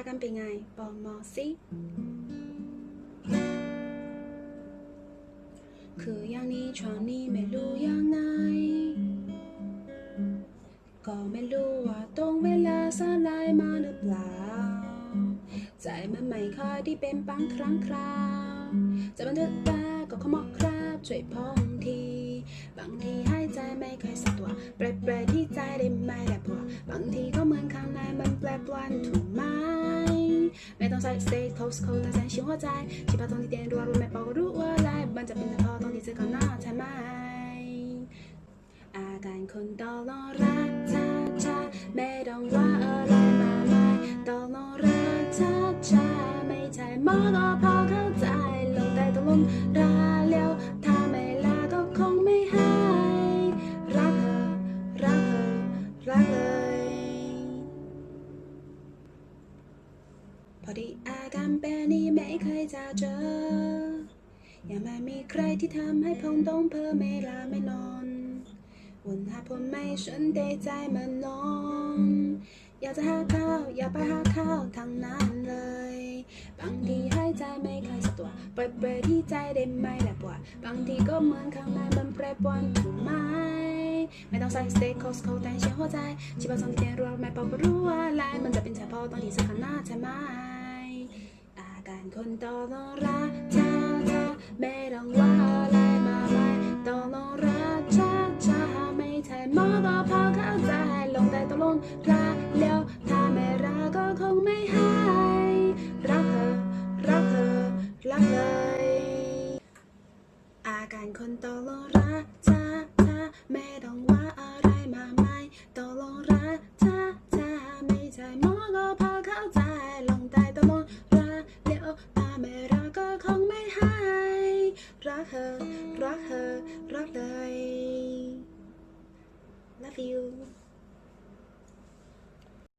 าการเป็นไงบอกมาสิคืออย่างนี้ช่วงนี้ไม่รู้ยังไงก็ไม่รู้ว่าตรงเวลาสลายมาหรือเปล่า ใจมันไม่ค่อยที่เป็นบางครั้งคราวจะบันทึกตาก็ขโมยครับช่วยพ้องทีบางทีหายใจไม่ค่อยสะดวกแปรๆที่ใจได้ไม่ได้พอบางทีก็เหมือนข้างในมันแปรปรวนถูกไหม ไม่ต้องใส่ stay close close แต่ฉันชิวหัวใจที่พาตรงที่เตียนรัวรู้ไม่บอกก็รู้ว่าไรมันจะเป็นเฉพาะตรงที่เจอก่อนหน้าใช่ไหมอาการคนตกลงรักชาชาไม่ต้องว่าอะไรมาไม่ตกลงรักชาชาไม่ใช่มอ อดีอาการเป็นนี้ไม่เคยจะเจอยังไม่มีใครที่ทำให้ผมต้องเพิ่มไม่ลาไม่นอนวนหาผมไม่ฉันได้ใจมันนอน อยากจะหาข้าวอยากไปหาข้าวทางนั้นเลย บางทีหายใจไม่เคยสะดวกเปิดเผยที่ใจได้ไหม่ได้ปวดบางทีก็เหมือนข้างในมันแปรปรวนถูกไหมไม่ต้องใส่ stay close close แต่เชื่อหัวใจชีพจรที่เตียนรัวไม่บอกก็รู้ว่าอะไรมันจะเป็นเฉพาะตอนที่สักหน้าใช่ไหม คนตกลงรักเธอเธอไม่ต้องว่าอะไรมาไม่ตกลงรักเธอเธอไม่ใช่หมอก็พอเข้าใจลงแต่ตกลงรักแล้วถ้าไม่รักก็คงไม่หายรักเธอรักเธอรักเลยอาการคนตกลงรักเธ รักเธอ รักเธอ รักเลย love you